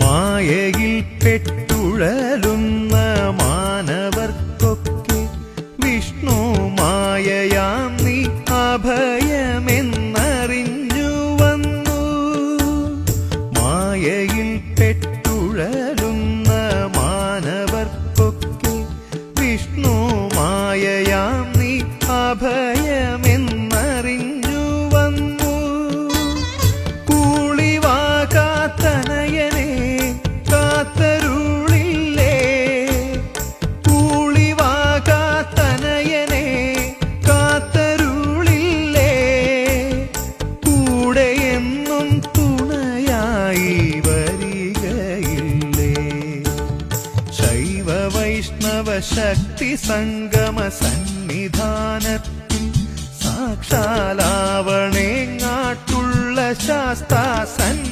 മായയിൽ പെട്ടുഴലുന്ന മാനവർക്കൊക്കെ വിഷ്ണു മായയാം നീ അഭയമെന്നറിഞ്ഞു വന്നു. മായയിൽ പെട്ടുഴലുന്ന മാനവർക്കൊക്കെ വിഷ്ണു മായയാം നീ അഭയമെന്നറിഞ്ഞു വൈഷ്ണവ ശക്തി സംഗമ സന്നിധാനത്തിൽ സാക്ഷാലാവണേങ്ങാട്ടുള്ള ശാസ്താ സന്നി